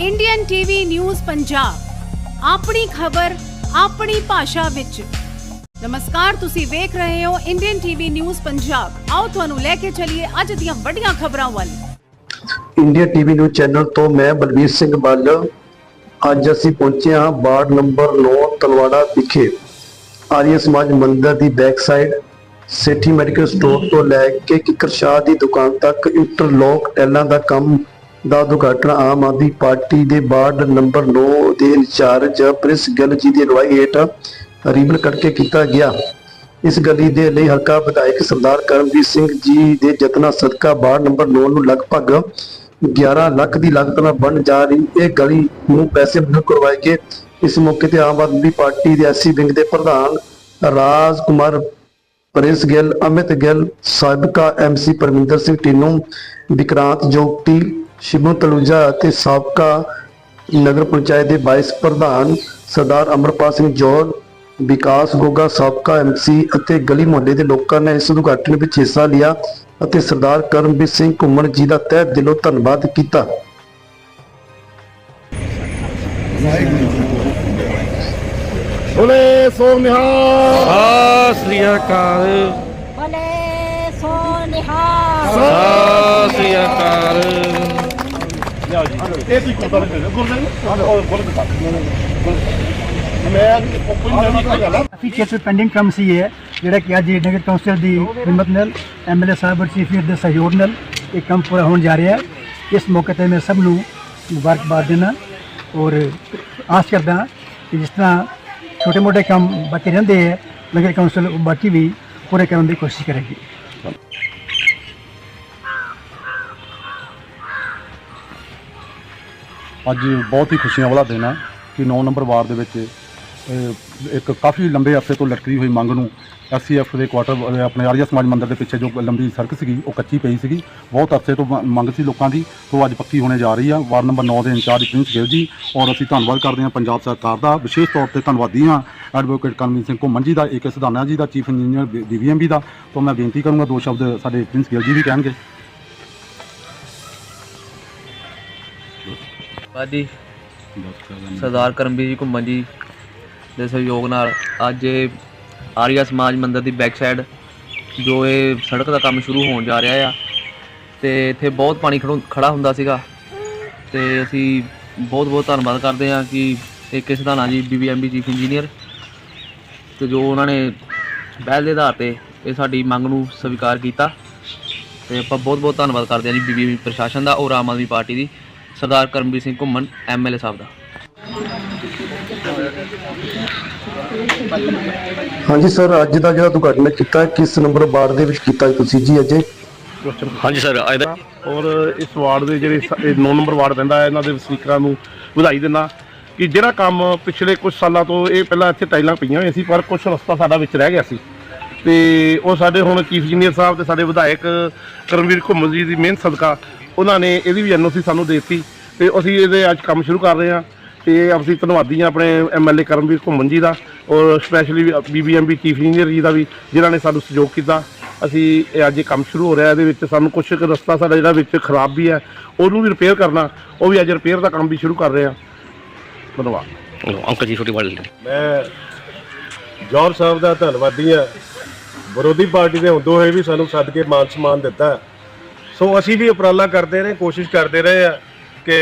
Indian TV news Punjab ਆਪਣੀ ਖਬਰ, ਆਪਣੀ ਭਾਸ਼ਾ ਵਿੱਚ। ਨਮਸਕਾਰ, ਤੁਸੀਂ ਵੇਖ ਰਹੇ ਹੋ ਇੰਡੀਅਨ ਟੀਵੀ ਨਿਊਜ਼ ਪੰਜਾਬ ਆਓ ਤੁਹਾਨੂੰ ਲੈ ਕੇ ਚੱਲੀਏ ਅੱਜ ਦੀਆਂ ਵੱਡੀਆਂ ਖਬਰਾਂ ਵੱਲ। ਇੰਡੀਆ ਟੀਵੀ ਨਿਊਜ਼ ਚੈਨਲ ਤੋਂ ਮੈਂ ਬਲਬੀਰ ਸਿੰਘ ਬੱਲ ਅੱਜ ਅਸੀਂ ਪਹੁੰਚੇ ਹਾਂ ਵਾਰਡ ਨੰਬਰ 9 ਤਲਵਾੜਾ ਵਿਖੇ। ਆਰੀਆ ਸਮਾਜ ਮੰਦਿਰ ਦੀ back side Sethi medical store ਤੋਂ ਲੈ ਕੇ ਕਿੱਕਰ ਸ਼ਾਹ ਦੀ ਦੁਕਾਨ ਤੱਕ ਇੰਟਰਲੋਕ ਟੈਲਾਂ ਦਾ ਕੰਮ ਦਾ ਉਦਘਾਟਨ ਆਮ ਆਦਮੀ ਪਾਰਟੀ ਦੇ ਵਾਰਡ ਨੰਬਰ 9 ਦੇ ਇੰਚਾਰਜ ਪ੍ਰਿੰਸ ਗਿੱਲ ਜੀ ਦੀ ਅਗਵਾਈ ਹੇਠ ਰੀਬਨ ਕੱਟ ਕੇ ਕੀਤਾ ਗਿਆ। ਇਸ ਗਲੀ ਦੇ ਲਈ ਹਲਕਾ ਵਿਧਾਇਕ ਸਰਦਾਰ ਕਰਮਜੀਤ ਸਿੰਘ ਜੀ ਦੇ ਯਤਨਾਂ ਸਦਕਾ ਵਾਰਡ ਨੰਬਰ 9 ਨੂੰ ਲਗਭਗ 11 ਲੱਖ ਦੀ ਲਾਗਤ ਨਾਲ ਬਣ ਜਾ ਰਹੀ ਇਹ ਗਲੀ ਨੂੰ ਪੈਸੇ ਮਨਜ਼ੂਰ ਕਰਵਾਏ ਗਏ। ਇਸ ਮੌਕੇ ਤੇ ਆਮ ਆਦਮੀ ਪਾਰਟੀ ਦੇ ਐਸਸੀ ਵਿੰਗ ਦੇ ਪ੍ਰਧਾਨ ਰਾਜ ਕੁਮਾਰ, ਪ੍ਰਿੰਸ ਗਿੱਲ, ਅਮਿਤ ਗਿੱਲ, ਸਾਬਕਾ ਐਮਸੀ ਪਰਮਿੰਦਰ ਸਿੰਘ ਟੀਨੂ ਵਿਕਰਾਂਤ ਜੋਗਟੀ ਸ਼ਿਬੂ ਤਲੂਜਾ ਅਤੇ ਸਾਬਕਾ ਨਗਰ ਪੰਚਾਇਤ ਦੇ ਵਾਈਸ ਪ੍ਰਧਾਨ ਸਰਦਾਰ ਅਮਰਪਾਲ ਸਿੰਘ ਜੋਹਲ ਵਿਕਾਸ ਗੋਗਾ ਸਾਬਕਾ ਐਮਸੀ ਅਤੇ ਗਲੀ ਮੁਹੱਲੇ ਦੇ ਲੋਕਾਂ ਨੇ ਇਸ ਉਦਘਾਟਨ ਵਿੱਚ ਹਿੱਸਾ ਲਿਆ ਅਤੇ ਸਰਦਾਰ ਕਰਮਵੀਰ ਸਿੰਘ ਘੁੰਮਣ ਜੀ ਦਾ ਤਹਿ ਦਿਲੋਂ ਧੰਨਵਾਦ ਕੀਤਾ। ਬੋਲੇ ਸੋ ਨਿਹਾਲ। ਸਤਿ ਸ੍ਰੀ ਅਕਾਲ। ਭਲੇ ਸੋ ਨਿਹਾਲ। ਸਤਿ ਸ੍ਰੀ ਇਹ ਕੀ ਕੋਤਾ ਨੇ? ਗੁਰਨੇ ਕਾਫੀ ਚਿਰ ਤੋਂ ਪੈਂਡਿੰਗ ਕੰਮ ਸੀ ਇਹ ਜਿਹੜਾ ਕਿ ਅੱਜ ਨਗਰ ਕੌਂਸਲ ਦੀ ਹਿੰਮਤ ਨਾਲ ਐਮਐਲਏ ਸਾਹਿਬ ਔਰ ਚੀਫ ਦੇ ਸਹਿਯੋਗ ਨਾਲ ਇਹ ਕੰਮ ਪੂਰਾ ਹੋਣ ਜਾ ਰਿਹਾ ਹੈ। ਇਸ ਮੌਕੇ ਤੇ ਮੈਂ ਸਭ ਨੂੰ ਮੁਬਾਰਕਬਾਦ ਦੇਣਾ ਔਰ ਆਸ ਕਰਦਾ ਕਿ ਜਿਸ ਤਰ੍ਹਾਂ ਛੋਟੇ ਮੋਟੇ ਕੰਮ ਬਾਕੀ ਰਹਿੰਦੇ ਹੈ, ਨਗਰ ਕੌਂਸਲ ਉਹ ਬਾਕੀ ਵੀ ਪੂਰੇ ਕਰਨ ਦੀ ਕੋਸ਼ਿਸ਼ ਕਰੇਗੀ। ਅੱਜ ਬਹੁਤ ਹੀ ਖੁਸ਼ੀਆਂ ਵਾਲਾ ਦਿਨ ਹੈ ਕਿ 9 ਨੰਬਰ ਵਾਰਡ ਦੇ ਵਿੱਚ ਅਹ, ਇੱਕ ਕਾਫੀ ਲੰਬੇ ਅਰਸੇ ਤੋਂ ਲਟਕੀ ਹੋਈ ਮੰਗ ਨੂੰ ਐਸਸੀਐਫ ਦੇ ਕੁਆਟਰ ਆਪਣੇ ਆਰੀਆ ਸਮਾਜ ਮੰਦਿਰ ਦੇ ਪਿੱਛੇ ਜੋ ਲੰਬੀ ਸੜਕ ਸੀਗੀ ਉਹ ਕੱਚੀ ਪਈ ਸੀਗੀ। ਬਹੁਤ ਅਰਸੇ ਤੋਂ ਮ- ਮੰਗ ਸੀ ਲੋਕਾਂ ਦੀ ਤੋਂ ਅੱਜ ਪੱਕੀ ਹੋਣੇ ਜਾ ਰਹੀ ਆ। ਵਾਰਡ ਨੰਬਰ 9 ਦੇ ਇੰਚਾਰਜ ਪ੍ਰਿੰਸ ਗਿੱਲ ਜੀ ਔਰ ਅਸੀਂ ਧੰਨਵਾਦ ਕਰਦੇ ਹਾਂ ਪੰਜਾਬ ਸਰਕਾਰ ਦਾ। ਵਿਸ਼ੇਸ਼ ਤੌਰ ਤੇ ਧੰਨਵਾਦੀ ਹਾਂ ਐਡਵੋਕੇਟ ਕਰਮਜੀਤ ਸਿੰਘ ਘੁੰਮਣ ਜੀ ਦਾ ਏਕੇ ਸਿਧਾਨਾ ਜੀ ਦਾ ਚੀਫ ਇੰਜੀਨੀਅਰ ਬੀਵੀਐਮਬੀ ਦਾ। ਤੋਂ ਮੈਂ ਬੇਨਤੀ ਕਰੂੰਗਾ ਦੋ ਸ਼ਬਦ ਸਾਡੇ ਪ੍ਰਿੰਸ ਗਿੱਲ ਜੀ ਵੀ ਕਹਿਣਗੇ। ਬਾਜੀ ਸਰਦਾਰ ਕਰਮਵੀਰ ਜੀ ਘੁੰਮਣ ਜੀ ਦੇ ਸਹਿਯੋਗ ਨਾਲ ਅੱਜ ਇਹ ਆਰੀਆ ਸਮਾਜ ਮੰਦਿਰ ਦੀ ਬੈਕ ਸਾਈਡ ਜੋ ਇਹ ਸੜਕ ਦਾ ਕੰਮ ਸ਼ੁਰੂ ਹੋਣ ਜਾ ਰਿਹਾ ਆ ਤੇ ਇੱਥੇ ਬਹੁਤ ਪਾਣੀ ਖੜੋ- ਖੜਾ ਹੁੰਦਾ ਸੀਗਾ ਤੇ ਅਸੀਂ ਬਹੁਤ ਬਹੁਤ ਧੰਨਵਾਦ ਕਰਦੇ ਹਾਂ ਕਿ ਇਹ ਕਿਸ ਦਾ ਜੀ ਬੀਬੀਐਮਬੀ ਚੀਫ ਇੰਜੀਨੀਅਰ ਤੇ ਜੋ ਉਹਨਾਂ ਨੇ ਪਹਿਲ ਦੇ ਆਧਾਰ ਤੇ ਇਹ ਸਾਡੀ ਮੰਗ ਨੂੰ ਸਵੀਕਾਰ ਕੀਤਾ ਤੇ ਆਪਾਂ ਬਹੁਤ ਬਹੁਤ ਧੰਨਵਾਦ ਕਰਦੇ ਹਾਂ ਜੀ ਬੀਬੀਐਮਬੀ ਪ੍ਰਸ਼ਾਸਨ ਦਾ ਔਰ ਆਮ ਆਦਮੀ ਪਾਰਟੀ ਦੀ। ਸਰਦਾਰ ਕਰਮਵੀਰ ਸਿੰਘ ਘੁੰਮਣ ਐਮਐਲਏ ਸਾਹਿਬ ਦਾ। ਹਾਂਜੀ ਸਰ ਅੱਜ ਦਾ ਜਿਹੜਾ ਉਦਘਾਟਨ ਕੀਤਾ ਕਿਸ ਨੰਬਰ ਵਾਰਡ ਦੇ ਵਿੱਚ ਕੀਤਾ ਤੁਸੀਂ ਜੀ ਅਜੇ? ਹਾਂਜੀ ਸਰ ਅੱਜ ਦਾ ਔਰ ਇਸ ਵਾਰਡ ਦੇ ਜਿਹੜੇ 9 ਨੰਬਰ ਵਾਰਡ ਪੈਂਦਾ ਹੈ ਇਹਨਾਂ ਦੇ ਵਸਨੀਕਰਾਂ ਨੂੰ ਵਧਾਈ ਦਿੰਦਾ ਕਿ ਜਿਹੜਾ ਕੰਮ ਪਿਛਲੇ ਕੁਝ ਸਾਲਾਂ ਤੋਂ ਇਹ ਪਹਿਲਾਂ ਇੱਥੇ ਟਾਈਲਾਂ ਪਈਆਂ ਹੋਈਆਂ ਸੀ ਪਰ ਕੁਝ ਰਸਤਾ ਸਾਡਾ ਵਿੱਚ ਰਹਿ ਗਿਆ ਸੀ। ਤੇ ਉਹ ਸਾਡੇ ਹੁਣ ਚੀਫ ਇੰਜੀਨੀਅਰ ਸਾਹਿਬ ਤੇ ਸਾਡੇ ਵਿਧਾਇਕ ਕਰਮਵੀਰ ਘੁੰਮਣ ਜੀ ਦੀ ਮਿਹਨਤ ਸਦਕਾ ਉਹਨਾਂ ਨੇ ਇਹਦੀ ਵੀ ਐਨਓਸੀ ਸਾਨੂੰ ਦੇ ਦਿੱਤੀ ਤੇ ਅਸੀਂ ਇਹਦੇ ਅੱਜ ਕੰਮ ਸ਼ੁਰੂ ਕਰ ਰਹੇ ਹਾਂ ਤੇ ਅਸੀਂ ਧੰਨਵਾਦੀ ਹਾਂ ਆਪਣੇ ਐਮਐਲਏ ਕਰਮਵੀਰ ਘੁੰਮਣ ਜੀ ਦਾ ਔਰ ਸਪੈਸ਼ਲੀ ਬੀਬੀਐਮਬੀ ਚੀਫ ਇੰਜੀਨੀਅਰ ਜੀ ਦਾ ਵੀ ਜਿਨ੍ਹਾਂ ਨੇ ਸਾਨੂੰ ਸਹਿਯੋਗ ਕੀਤਾ। ਅਸੀਂ ਇਹ ਅੱਜ ਇਹ ਕੰਮ ਸ਼ੁਰੂ ਹੋ ਰਿਹਾ ਇਹਦੇ ਵਿੱਚ ਸਾਨੂੰ ਕੁਝ ਕੁ ਰਸਤਾ ਸਾਡਾ ਜਿਹੜਾ ਵਿੱਚ ਖਰਾਬ ਵੀ ਹੈ ਉਹਨੂੰ ਵੀ ਰਿਪੇਅਰ ਕਰਨਾ ਉਹ ਵੀ ਅੱਜ ਰਿਪੇਅਰ ਦਾ ਕੰਮ ਵੀ ਸ਼ੁਰੂ ਕਰ ਰਹੇ ਹਾਂ। ਧੰਨਵਾਦ। ਅੰਕਲ ਜੀ ਛੋਟੀ ਵਾਲੀ ਮੈਂ ਜੌਹਰ ਸਾਹਿਬ ਦਾ ਧੰਨਵਾਦੀ ਹਾਂ। ਵਿਰੋਧੀ ਪਾਰਟੀ ਦੇ ਹੁੰਦੋਂ ਹੋਏ ਵੀ ਸਾਨੂੰ ਸੱਦ ਕੇ ਮਾਨ ਸਨਮਾਨ ਦਿੱਤਾ ਸੋ ਅਸੀਂ ਵੀ ਉਪਰਾਲਾ ਕਰਦੇ ਰਹੇ ਕੋਸ਼ਿਸ਼ ਕਰਦੇ ਰਹੇ ਆ ਕਿ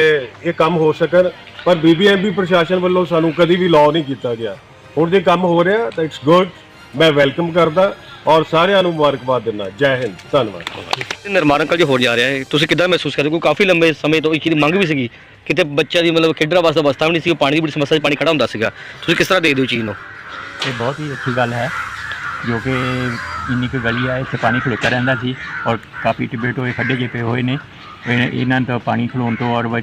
ਇਹ ਕੰਮ ਹੋ ਸਕਣ ਪਰ ਬੀਬੀਐਮਬੀ ਪ੍ਰਸ਼ਾਸਨ ਵੱਲੋਂ ਸਾਨੂੰ ਕਦੀ ਵੀ ਲਾਅ ਨਹੀਂ ਕੀਤਾ ਗਿਆ। ਹੁਣ ਜੇ ਕੰਮ ਹੋ ਰਿਹਾ ਤਾਂ ਇਟਸ ਗੁੱਡ ਮੈਂ ਵੈਲਕਮ ਕਰਦਾ ਔਰ ਸਾਰਿਆਂ ਨੂੰ ਮੁਬਾਰਕਬਾਦ ਦਿੰਦਾ। ਜੈ ਹਿੰਦ ਧੰਨਵਾਦ। ਨਿਰਮਾਣ ਅੰਕਲ ਜੀ ਹੋ ਜਾ ਰਿਹਾ ਹੈ। ਤੁਸੀਂ ਕਿੱਦਾਂ ਮਹਿਸੂਸ ਕਰਦੇ ਹੋ? ਕਿਉਂਕਿ ਕਾਫੀ ਲੰਬੇ ਸਮੇਂ ਤੋਂ ਇੱਕ ਦੀ ਮੰਗ ਵੀ ਸੀਗੀ ਕਿਤੇ ਬੱਚਿਆਂ ਦੀ ਮਤਲਬ ਖੇਡਣ ਵਾਸਤੇ ਅਵਸਥਾ ਵੀ ਨਹੀਂ ਸੀ ਉਹ ਪਾਣੀ ਦੀ ਬੜੀ ਸਮੱਸਿਆ 'ਚ ਪਾਣੀ ਖੜਾ ਹੁੰਦਾ ਸੀਗਾ। ਤੁਸੀਂ ਕਿਸ ਤਰ੍ਹਾਂ ਦੇਖਦੇ ਹੋ ਚੀਜ਼ ਨੂੰ? ਇਹ ਬਹੁਤ ਹੀ ਅੱਛੀ ਗੱਲ ਹੈ। ਜੋ ਕਿ ਇੰਨੀ ਕੁ ਗਲੀ ਆ, ਇੱਥੇ ਪਾਣੀ ਖਲੋਤਾ ਰਹਿੰਦਾ ਸੀ ਔਰ ਕਾਫੀ ਟਿੱਬੇ ਟੋਏ ਖੱਡੇ ਜਿਹੇ ਪਏ ਹੋਏ ਨੇ। ਇਹ- ਇਹਨਾਂ ਤੋਂ ਪਾਣੀ ਖਲੋਣ ਤੋਂ ਔਰ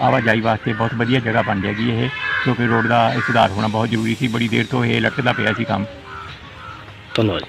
ਆਵਾਜਾਈ ਵਾਸਤੇ ਬਹੁਤ ਵਧੀਆ ਜਗ੍ਹਾ ਬਣ ਜਾਏਗੀ ਇਹ, ਕਿਉਂਕਿ ਰੋਡ ਦਾ ਸੁਧਾਰ ਹੋਣਾ ਬਹੁਤ ਜ਼ਰੂਰੀ ਸੀ। ਬੜੀ ਦੇਰ ਤੋਂ ਇਹ ਲਟਕਦਾ ਪਿਆ ਸੀ ਕੰਮ। ਧੰਨਵਾਦ।